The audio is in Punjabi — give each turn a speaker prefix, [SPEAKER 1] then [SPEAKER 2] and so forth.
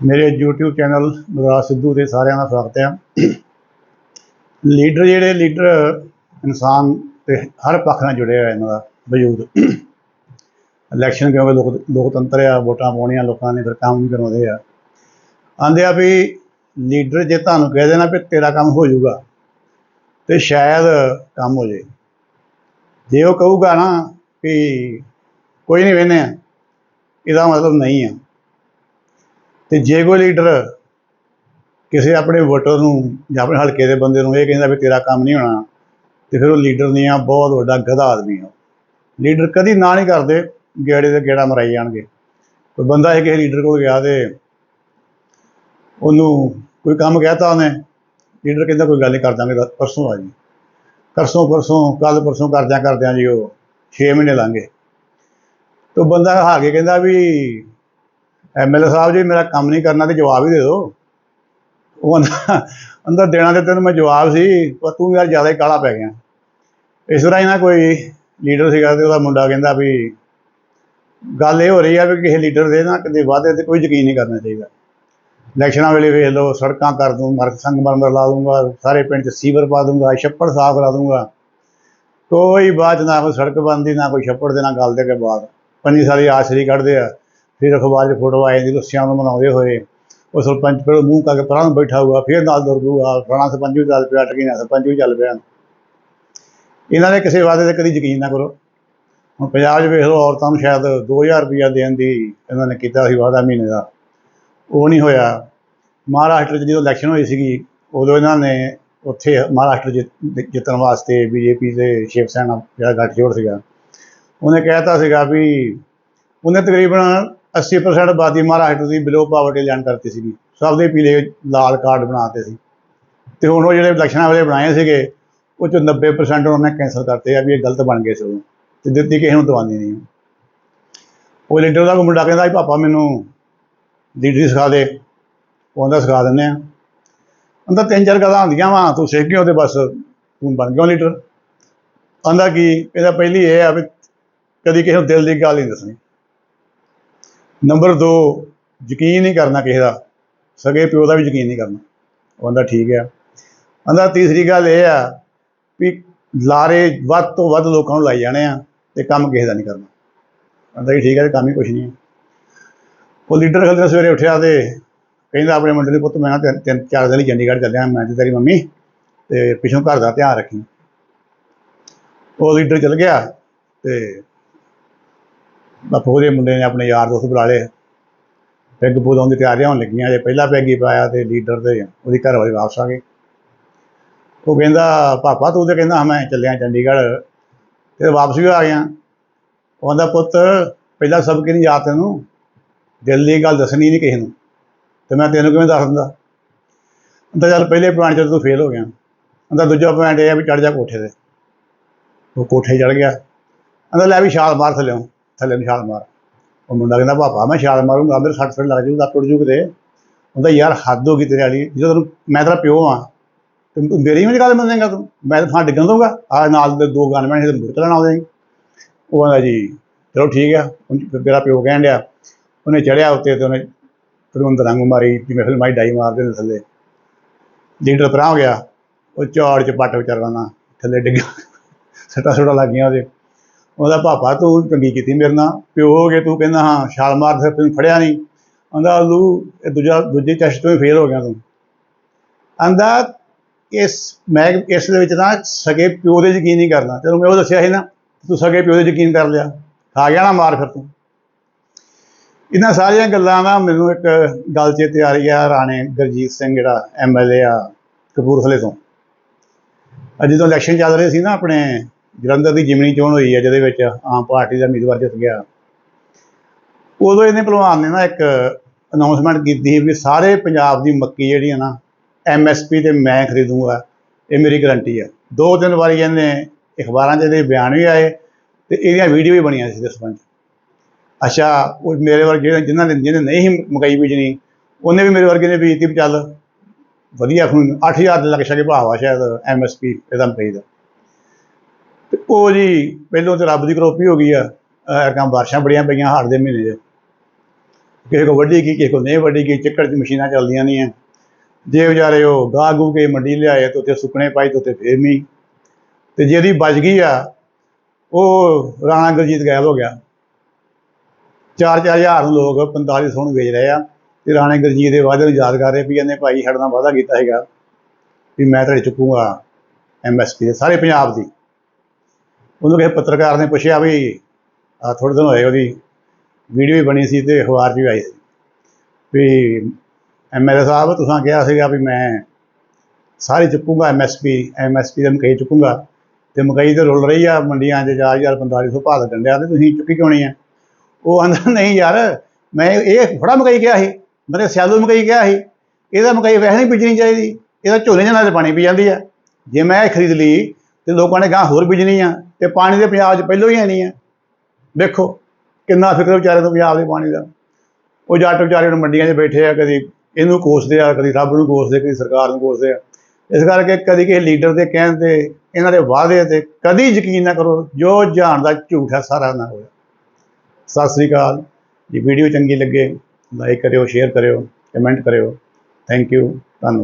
[SPEAKER 1] ਮੇਰੇ YouTube ਚੈਨਲ ਬਲਰਾਜ ਸਿੱਧੂ ਦੇ ਸਾਰਿਆਂ ਦਾ ਸਵਾਗਤ ਹੈ। ਲੀਡਰ ਜਿਹੜੇ, ਲੀਡਰ ਇਨਸਾਨ ਤੇ ਹਰ ਪੱਖ ਨਾਲ ਜੁੜਿਆ ਹੋਇਆ ਇਹਨਾਂ ਦਾ ਵਜੂਦ। ਇਲੈਕਸ਼ਨ ਕਿਉਂਕਿ ਲੋਕ, ਲੋਕਤੰਤਰ ਆ, ਵੋਟਾਂ ਪਾਉਣੀਆਂ, ਲੋਕਾਂ ਨੇ ਫਿਰ ਕੰਮ ਵੀ ਕਰਵਾਉਂਦੇ ਆ। ਆਂਦੇ ਆ ਵੀ ਲੀਡਰ ਜੇ ਤੁਹਾਨੂੰ ਕਹਿ ਦੇਣਾ ਵੀ ਤੇਰਾ ਕੰਮ ਹੋ ਜਾਊਗਾ, ਤੇ ਸ਼ਾਇਦ ਕੰਮ ਹੋ ਜੇ। ਜੇ ਉਹ ਕਹੂਗਾ ਨਾ ਵੀ ਕੋਈ ਨਹੀਂ ਵੇਨੇ ਆ, ਇਹਦਾ ਮਤਲਬ ਨਹੀਂ ਆ। ਤੇ ਜੇ ਕੋਈ ਲੀਡਰ ਕਿਸੇ ਆਪਣੇ ਵੋਟਰ ਨੂੰ ਜਾਂ ਆਪਣੇ ਹਲਕੇ ਦੇ ਬੰਦੇ ਨੂੰ ਇਹ ਕਹਿੰਦਾ ਵੀ ਤੇਰਾ ਕੰਮ ਨਹੀਂ ਹੋਣਾ, ਤੇ ਫਿਰ ਉਹ ਲੀਡਰ ਨਹੀਂ ਆ ਬਹੁਤ ਵੱਡਾ ਗਧਾ ਆਦਮੀ ਆ ਲੀਡਰ ਕਦੀ ਨਾ ਨਹੀਂ ਕਰਦੇ, ਗੇੜੇ ਦੇ ਗੇੜਾ ਮਰਾਈ ਜਾਣਗੇ। ਕੋਈ ਬੰਦਾ ਇਹ ਕਿਸੇ ਲੀਡਰ ਕੋਲ ਗਿਆ ਤੇ ਉਹਨੂੰ ਕੋਈ ਕੰਮ ਕਹਿਤਾ ਉਹਨੇ, ਲੀਡਰ ਕਹਿੰਦਾ ਕੋਈ ਗੱਲ ਨਹੀਂ ਕਰ ਦਾਂਗੇ ਪਰਸੋਂ ਆ ਜੀ। ਪਰਸੋਂ ਪਰਸੋਂ ਕੱਲ ਪਰਸੋਂ ਕਰਦਿਆਂ ਕਰਦਿਆਂ ਜੀ ਉਹ 6 ਮਹੀਨੇ ਲੰਘ। ਗਏ ਉਹ ਬੰਦਾ ਹਾ ਕੇ ਕਹਿੰਦਾ ਵੀ ਐਮਐਲਏ ਸਾਹਿਬ ਜੀ, ਮੇਰਾ ਕੰਮ ਨਹੀਂ ਕਰਨਾ ਤੇ ਜਵਾਬ ਹੀ ਦੇ ਦਿਓ। ਉਹ ਅੰਦਰ ਦੇਣਾ ਤੇ ਤੈਨੂੰ ਮੈਂ ਜਵਾਬ ਸੀ, ਪਰ ਤੂੰ ਯਾਰ ਜ਼ਿਆਦਾ ਹੀ ਕਾਲਾ ਪੈ ਗਿਆ। ਇਸ ਤਰ੍ਹਾਂ ਹੀ ਨਾ ਕੋਈ ਲੀਡਰ ਸੀਗਾ ਤੇ ਉਹਦਾ ਮੁੰਡਾ ਕਹਿੰਦਾ ਵੀ ਗੱਲ ਇਹ ਹੋ ਰਹੀ ਆ ਵੀ ਕਿਸੇ ਲੀਡਰ ਦੇ ਨਾ ਕਦੇ ਵਾਅਦੇ ਤੇ ਕੋਈ ਯਕੀਨ ਨਹੀਂ ਕਰਨਾ ਚਾਹੀਦਾ। ਇਲੈਕਸ਼ਨਾਂ ਵੇਲੇ ਵੇਖ ਲਓ, ਸੜਕਾਂ ਕਰ ਦੂੰ ਮਰ ਸੰਗਮਰਮਰ ਲਾ ਦੂੰਗਾ, ਸਾਰੇ ਪਿੰਡ 'ਚ ਸੀਵਰ ਪਾ ਦੂੰਗਾ, ਛੱਪੜ ਸਾਫ਼ ਕਰਾ ਦੂੰਗਾ। ਕੋਈ ਬਾਅਦ 'ਚ ਨਾ ਕੋਈ ਸੜਕ ਬਣਦੀ, ਨਾ ਕੋਈ ਛੱਪੜ ਦੇ, ਨਾ ਗੱਲ ਦੇ ਕੇ ਬਾਅਦ। ਪੰਜੀ ਸਾਲੀ ਆਸ਼ਰੀ ਕੱਢਦੇ ਆ। ਫਿਰ ਅਖਬਾਰ 'ਚ ਫੋਟੋ ਆਏ ਜਾਂਦੀ ਰੁੱਸਿਆਂ ਨੂੰ ਮਨਾਉਂਦੇ ਹੋਏ, ਉਹ ਸਰਪੰਚ ਫਿਰ ਮੂੰਹ ਕਰਕੇ ਪਰਾਂ ਨੂੰ ਬੈਠਾ ਹੋਊਗਾ, ਫਿਰ ਨਾਲ ਦੁਰ ਫਲਾਣਾ ਸਰਪੰਚ ਵੀ ਚੱਲ ਪਿਆ ਅਟਕੀ ਨਾ ਸਰਪੰਚ ਵੀ ਚੱਲ ਪਿਆ। ਇਹਨਾਂ ਨੇ ਕਿਸੇ ਵਾਅਦੇ ਤੇ ਕਦੀ ਯਕੀਨ ਨਾ ਕਰੋ। ਹੁਣ ਪੰਜਾਬ 'ਚ ਵੇਖ ਲਓ, ਔਰਤਾਂ ਨੂੰ ਸ਼ਾਇਦ 2000 ਰੁਪਇਆ ਦੇਣ ਦੀ ਇਹਨਾਂ ਨੇ ਕੀਤਾ ਸੀ ਵਾਅਦਾ ਮਹੀਨੇ ਦਾ। ਉਹ ਨਹੀਂ ਹੋਇਆ। ਮਹਾਰਾਸ਼ਟਰ 'ਚ ਜਦੋਂ ਇਲੈਕਸ਼ਨ ਹੋਈ ਸੀਗੀ, ਉਦੋਂ ਇਹਨਾਂ ਨੇ ਉੱਥੇ ਮਹਾਰਾਸ਼ਟਰ ਜਿੱਤ- ਜਿੱਤਣ ਵਾਸਤੇ ਬੀਜੇਪੀ ਤੇ ਸ਼ਿਵ ਸੈਨਾ ਜਿਹੜਾ ਗੱਠਜੋੜ ਸੀਗਾ। ਉਹਨੇ ਕਹਿਤਾ ਸੀਗਾ ਵੀ ਉਹਨੇ ਤਕਰੀਬਨ 80% ਆਬਾਦੀ ਮਹਾਰਾਸ਼ਟਰ ਦੀ ਬਿਲੋ ਪਾਵਰਟੀ ਲੈਣ ਕਰਤੀ ਸੀਗੀ। ਸਭ ਦੇ ਪੀਲੇ ਲਾਲ ਕਾਰਡ ਬਣਾਤੇ ਸੀ। ਤੇ ਹੁਣ ਉਹ ਜਿਹੜੇ ਇਲੈਕਸ਼ਨਾਂ ਵੇਲੇ ਬਣਾਏ ਸੀਗੇ, ਉਹ ਚੋਂ 90% ਉਹਨਾਂ ਨੇ ਕੈਂਸਲ ਕਰਤੇ ਆ ਵੀ ਇਹ ਗਲਤ ਬਣ ਗਏ ਸੀ ਉਦੋਂ ਤੇ ਦਿੱਤੀ ਕਿਸੇ ਨੂੰ ਦਵਾਨੀ ਨਹੀਂ। ਉਹ ਲੀਡਰ ਦਾ ਕੋਈ ਮੁੰਡਾ ਕਹਿੰਦਾ ਵੀ ਪਾਪਾ ਮੈਨੂੰ ਲੀਡਰੀ ਸਿਖਾ ਦੇ। ਉਹਦਾ ਸਿਖਾ ਦਿੰਦੇ ਆ। ਕਹਿੰਦਾ, ਤਿੰਨ ਚਾਰ ਗੱਲਾਂ ਹੁੰਦੀਆਂ ਵਾ, ਤੂੰ ਸਿੱਖ ਗਿਓ ਤੇ ਬਸ ਤੂੰ ਬਣ ਗਿਆ ਲੀਡਰ ਕਹਿੰਦਾ, ਕੀ? ਇਹਦਾ ਪਹਿਲੀ ਇਹ ਆ ਵੀ ਕਦੀ ਕਿਸੇ ਨੂੰ ਦਿਲ ਦੀ ਗੱਲ ਨਹੀਂ ਦੱਸਣੀ। ਨੰਬਰ 2 ਯਕੀਨ ਨਹੀਂ ਕਰਨਾ ਕਿਸੇ ਦਾ। ਸਗੇ ਪਿਓ ਦਾ ਵੀ ਯਕੀਨ ਨਹੀਂ ਕਰਨਾ। ਉਹ ਕਹਿੰਦਾ ਠੀਕ ਆ। ਕਹਿੰਦਾ ਤੀਸਰੀ ਗੱਲ ਇਹ ਆ ਵੀ ਲਾਰੇ ਵੱਧ ਤੋਂ ਵੱਧ ਲੋਕਾਂ ਨੂੰ ਲਾਈ ਜਾਣੇ ਆ ਤੇ ਕੰਮ ਕਿਸੇ ਦਾ ਨਹੀਂ ਕਰਨਾ। ਕਹਿੰਦਾ ਜੀ ਠੀਕ ਹੈ ਤੇ ਕੰਮ ਹੀ ਕੁਛ ਨਹੀਂ ਹੈ ਉਹ ਲੀਡਰ ਖਲਦੇ ਸਵੇਰੇ ਉੱਠਿਆ ਤੇ ਕਹਿੰਦਾ ਆਪਣੇ ਮੁੰਡੇ ਨੂੰ ਪੁੱਤ, ਮੈਂ ਨਾ ਤਿੰਨ ਤਿੰਨ, ਚਾਰ ਦਿਨ ਲਈ ਚੰਡੀਗੜ੍ਹ ਚੱਲਿਆ ਮੈਂ ਤੇ ਤੇਰੀ ਮੰਮੀ ਤੇ ਪਿੱਛੋਂ ਘਰ ਦਾ ਧਿਆਨ ਰੱਖੀ। ਉਹ ਲੀਡਰ ਚਲ ਗਿਆ ਤੇ ਬਾਪੂ ਦੇ ਮੁੰਡੇ ਨੇ ਆਪਣੇ ਯਾਰ ਦੋਸਤ ਬੁਲਾ ਲਏ। ਪੈਗ ਪੂਲਾਉਣ ਦੀ ਤਿਆਰੀਆਂ ਹੋਣ ਲੱਗੀਆਂ ਜੇ ਪਹਿਲਾ ਪੈਗ ਹੀ ਪਾਇਆ ਤੇ ਲੀਡਰ ਦੇ ਉਹਦੀ ਘਰ ਵਾਲੀ ਵਾਪਸ ਆ ਗਏ ਉਹ ਕਹਿੰਦਾ, ਪਾਪਾ, ਤੂੰ ਤੇ ਕਹਿੰਦਾ ਮੈਂ ਚੱਲਿਆ ਚੰਡੀਗੜ੍ਹ। ਤੇ ਵਾਪਸ ਵੀ ਆ ਗਿਆ। ਉਹਦਾ ਪੁੱਤ, ਪਹਿਲਾ ਸਬਕ ਨਹੀਂ ਯਾਦ ਤੈਨੂੰ। ਦਿਲ ਦੀ ਗੱਲ ਦੱਸਣੀ ਨਹੀਂ ਕਿਸੇ ਨੂੰ। ਤੇ ਮੈਂ ਤੈਨੂੰ ਕਿਵੇਂ ਦੱਸ ਦਿੰਦਾ? ਕਹਿੰਦਾ, ਚੱਲ ਪਹਿਲੇ ਪੁਆਇੰਟ 'ਚ ਤੂੰ ਫੇਲ ਹੋ ਗਿਆ। ਕਹਿੰਦਾ, ਦੂਜਾ ਪੁਆਇੰਟ ਇਹ ਆ ਵੀ ਚੜ ਜਾ ਕੋਠੇ ਤੇ। ਉਹ ਕੋਠੇ ਚੜ ਗਿਆ। ਕਹਿੰਦਾ, ਲੈ ਵੀ ਛਾਲ ਮਾਰ ਥੱਲੇ ਥੱਲੇ ਨੂੰ ਛਾਲ ਮਾਰ। ਉਹ ਮੁੰਡਾ ਕਹਿੰਦਾ ਪਾਪਾ ਮੈਂ ਛਾਲ ਮਾਰੂੰਗਾ ਮੇਰੇ ਸੱਟ ਫੇਟ ਲੱਗ ਜੂਗਾ ਟੁੱਟ ਜੂ ਕਿਤੇ। ਕਹਿੰਦਾ ਯਾਰ ਹੱਦ ਹੋ ਗਈ ਤੇਰੇ ਵਾਲੀ। ਜਦੋਂ ਤੈਨੂੰ, ਮੈਂ ਤੇਰਾ ਪਿਓ ਆ ਤੇ ਮੇਰੀ ਵੀ ਗੱਲ ਮੰਨੇਗਾ ਤੂੰ। ਮੈਂ ਤਾਂ ਫਾਂ ਡਿੱਗਣ ਦਊਂਗਾ। ਆ ਨਾਲ ਦੇ ਦੋ ਗਨਮੈਨ ਸੀ ਮੁੜ ਚਲਣਾ ਆਉਂਦੇ ਉਹ ਕਹਿੰਦਾ, ਜੀ, ਚਲੋ ਠੀਕ ਆ। ਹੁਣ ਮੇਰਾ ਪਿਓ ਕਹਿਣ ਡਿਆ। ਉਹਨੇ ਚੜਿਆ ਉੱਤੇ ਤੇ ਉਹਨੇ ਤੁਰੰਤ ਰੰਗ ਮਾਰੀ, ਜਿਵੇਂ ਫਿਲਮਾਈ ਡਾਈ ਮਾਰਦੇ ਨੇ ਥੱਲੇ। ਲੀਡਰ ਪਰਾਂ ਹੋ ਗਿਆ। ਉਹ ਝਾੜ ਚ ਪੱਟ ਵਿਚਾਰਾ ਨਾ, ਥੱਲੇ ਡਿੱਗਾ। ਸੱਟਾਂ ਸੁੱਟਾਂ ਲੱਗ ਗਈਆਂ ਉਹਦੇ। ਉਹਦਾ ਪਾਪਾ ਤੂੰ ਚੰਗੀ ਕੀਤੀ ਮੇਰੇ ਨਾਲ, ਪਿਓ ਹੋ ਗਏ ਤੂੰ ਕਹਿੰਦਾ ਹਾਂ, ਛਾਲ ਮਾਰ ਫਿਰ ਤੈਨੂੰ ਫੜਿਆ ਨਹੀਂ। ਆਂਦਾ ਲੂ ਇਹ ਦੂਜਾ, ਦੂਜੇ ਟੈਸਟ ਤੋਂ ਫੇਲ ਹੋ ਗਿਆ ਤੂੰ। ਆਂਦਾ, ਇਸ, ਮੈਂ ਇਸ ਦੇ ਵਿੱਚ ਨਾ ਸਗੇ ਪਿਓ ਦੇ ਯਕੀਨ ਨਹੀਂ ਕਰਨਾ ਤੈਨੂੰ ਮੈਂ ਉਹ ਦੱਸਿਆ ਸੀ ਨਾ, ਤੂੰ ਸਗੇ ਪਿਓ ਦੇ ਯਕੀਨ ਕਰ ਲਿਆ। ਖਾ ਗਿਆ ਨਾ ਮਾਰ ਫਿਰ ਤੂੰ। ਇਹਨਾਂ ਸਾਰੀਆਂ ਗੱਲਾਂ ਦਾ ਮੈਨੂੰ ਇੱਕ ਗੱਲ ਚੇਤੇ ਆ ਰਹੀ ਆ, ਰਾਣੇ ਗੁਰਜੀਤ ਸਿੰਘ ਜਿਹੜਾ ਐਮਐਲਏ ਆ, ਕਪੂਰਥਲੇ ਤੋਂ। ਅੱਜ ਜਦੋਂ ਇਲੈਕਸ਼ਨ ਚੱਲ ਰਹੇ ਸੀ ਨਾ ਆਪਣੇ ਜਲੰਧਰ ਦੀ ਜਿਮਨੀ ਚੋਣ ਹੋਈ ਹੈ ਜਿਹਦੇ ਵਿੱਚ ਆਮ ਪਾਰਟੀ ਦਾ ਉਮੀਦਵਾਰ ਜਿੱਤ ਗਿਆ। ਉਦੋਂ ਇਹਨੇ ਭਲਵਾਨ ਨੇ ਨਾ ਇੱਕ ਅਨਾਉਂਸਮੈਂਟ ਕੀਤੀ ਸੀ ਵੀ ਸਾਰੇ ਪੰਜਾਬ ਦੀ ਮੱਕੀ ਜਿਹੜੀ ਆ ਨਾ ਐਮਐਸਪੀ ਤੇ ਮੈਂ ਖਰੀਦੂੰਗਾ, ਇਹ ਮੇਰੀ ਗਾਰੰਟੀ ਆ। ਦੋ ਤਿੰਨ ਵਾਰੀ ਇਹਨੇ ਅਖਬਾਰਾਂ 'ਚ ਇਹਦੇ ਬਿਆਨ ਵੀ ਆਏ ਤੇ ਇਹਦੀਆਂ ਵੀਡੀਓ ਵੀ ਬਣੀਆਂ ਸੀ ਇਸ ਅੱਛਾ, ਉਹ ਮੇਰੇ ਵਰਗੇ ਜਿਨ੍ਹਾਂ ਨੇ, ਜਿਹਨੇ ਨਹੀਂ ਸੀ ਬੀਜਣੀ, ਉਹਨੇ ਵੀ ਮੇਰੇ ਵਰਗੇ ਨੇ ਬੀਜਤੀ ਵੀ ਚੱਲ, ਵਧੀਆ ਹੁਣ 8000 ਦੇ ਲਕਸ਼ਾ ਦੇ ਭਾਅ ਆ ਸ਼ਾਇਦ ਐਮਐਸਪੀ ਇਹਦਾ ਮਕਈ ਦਾ। ਤੇ ਉਹ ਜੀ ਪਹਿਲੋਂ ਤੇ ਰੱਬ ਦੀ ਕਰੋਪੀ ਹੋ ਗਈ ਆ। ਐਰਕਾਂ ਬਾਰਿਸ਼ਾਂ ਬੜੀਆਂ ਪਈਆਂ ਹੜ੍ਹ ਦੇ ਮਹੀਨੇ 'ਚ। ਕਿਸੇ ਕੋ ਵੱਡੀ ਕੀ ਕਿਸੇ ਕੋ ਨਹੀਂ ਵੱਡੀ ਕੀ ਚੱਕਰ 'ਚ ਮਸ਼ੀਨਾਂ ਚੱਲਦੀਆਂ ਨਹੀਂ ਹੈ ਜੇ ਵਿਚਾਰੇ ਉਹ ਗਾਹ ਗੂ ਕੇ ਮੰਡੀ ਲਿਆਏ ਤੇ ਉੱਥੇ ਸੁੱਕਣੇ ਪਾਈ ਤੇ ਉੱਥੇ ਫੇਰ ਮੀਂਹ। ਤੇ ਜਿਹਦੀ ਬਚ ਗਈ ਆ, ਉਹ ਰਾਣਾ ਗੁਰਜੀਤ ਗਾਇਬ ਹੋ ਗਿਆ। ਚਾਰ ਚਾਰ ਹਜ਼ਾਰ ਨੂੰ ਲੋਕ 4500 ਨੂੰ ਵੇਚ ਰਹੇ ਆ। ਤੇ ਰਾਣਾ ਗੁਰਜੀਤ ਦੇ ਵਾਅਦੇ ਨੂੰ ਯਾਦ ਕਰ ਰਹੇ ਵੀ ਇਹਨੇ ਭਾਈ ਸਾਡੇ ਨਾਲ ਵਾਅਦਾ ਕੀਤਾ ਹੈਗਾ ਵੀ ਮੈਂ ਤੁਹਾਡੇ ਚੁੱਕੂਗਾ ਐਮਐਸਪੀ ਦੇ ਸਾਰੇ ਪੰਜਾਬ ਦੀ। ਉਹਨੂੰ ਕਿਸੇ ਪੱਤਰਕਾਰ ਨੇ ਪੁੱਛਿਆ ਵੀ ਆ ਥੋੜੇ ਦਿਨ ਹੋਏ ਉਹਦੀ ਵੀਡੀਓ ਵੀ ਬਣੀ ਸੀ ਤੇ ਅਖਬਾਰ 'ਚ ਵੀ ਆਈ ਸੀ। ਵੀ ਐਮਐਲਏ ਸਾਹਿਬ, ਤੁਸੀਂ ਕਿਹਾ ਸੀਗਾ ਵੀ ਮੈਂ ਸਾਰੇ ਚੁੱਕੂਗਾ ਐਮਐਸਪੀ ਐਮਐਸਪੀ ਦੇ ਮਕਈ ਚੁੱਕੂਗਾ ਤੇ ਮਕਈ ਤੇ ਰੁੱਲ ਰਹੀ ਆ ਮੰਡੀਆਂ 'ਚ 4000 4500 ਭਾਅ ਲੱਗਣ ਡਿਆ ਤੇ ਤੁਸੀਂ ਚੁੱਕੀ ਕਿਉਂ ਨਹੀਂ ਆ? ਉਹ ਆਂਦਾ, ਨਹੀਂ ਯਾਰ, ਮੈਂ ਇਹ ਫੜਾ ਮਕਈ ਕਿਹਾ ਸੀ ਮੇਰੇ ਸਿਆਲੂ ਮਕਈ ਕਿਹਾ ਸੀ, ਇਹਦਾ ਮਕਈ ਵੈਸੇ ਨਹੀਂ ਬੀਜਣੀ ਚਾਹੀਦੀ, ਇਹਦਾ ਝੋਨੇ ਜਨਾਂ ਤੇ ਪਾਣੀ ਪੀ ਜਾਂਦੀ ਆ। ਜੇ ਮੈਂ ਇਹ ਖਰੀਦ ਲਈ ਤੇ ਲੋਕਾਂ ਨੇ ਗਾਂ ਹੋਰ ਬੀਜਣੀ ਆ ਤੇ ਪਾਣੀ ਦੇ ਪੰਜਾਬ 'ਚ ਪਹਿਲੋਂ ਹੀ ਹੈ ਨਹੀਂ ਆ। ਦੇਖੋ ਕਿੰਨਾ ਫਿਕਰ ਵਿਚਾਰੇ ਤੋਂ ਪੰਜਾਬ ਦੇ ਪਾਣੀ ਦਾ। ਉਹ ਜੱਟ ਵਿਚਾਰੇ ਹੁਣ ਮੰਡੀਆਂ 'ਚ ਬੈਠੇ ਆ, ਕਦੀ ਇਹਨੂੰ ਕੋਸਦੇ ਆ, ਕਦੀ ਰੱਬ ਨੂੰ ਕੋਸਦੇ ਕਦੀ ਸਰਕਾਰ ਨੂੰ ਕੋਸਦੇ ਆ। ਇਸ ਕਰਕੇ ਕਦੀ ਕਿਸੇ ਲੀਡਰ ਦੇ ਕਹਿਣ ਤੇ ਇਹਨਾਂ ਦੇ ਵਾਅਦੇ ਤੇ ਕਦੀ ਯਕੀਨ ਨਾ ਕਰੋ, ਜੋ ਜਾਣ ਦਾ ਝੂਠ ਹੈ ਸਾਰਾ ਨਾ ਹੋਇਆ ਸਤਿ ਸ੍ਰੀ ਅਕਾਲ। ਜੇ ਵੀਡੀਓ ਚੰਗੀ ਲੱਗੇ ਲਾਈਕ ਕਰਿਓ ਸ਼ੇਅਰ ਕਰਿਓ ਕਮੈਂਟ ਕਰਿਓ। ਥੈਂਕ ਯੂ ਧੰਨਵਾਦ।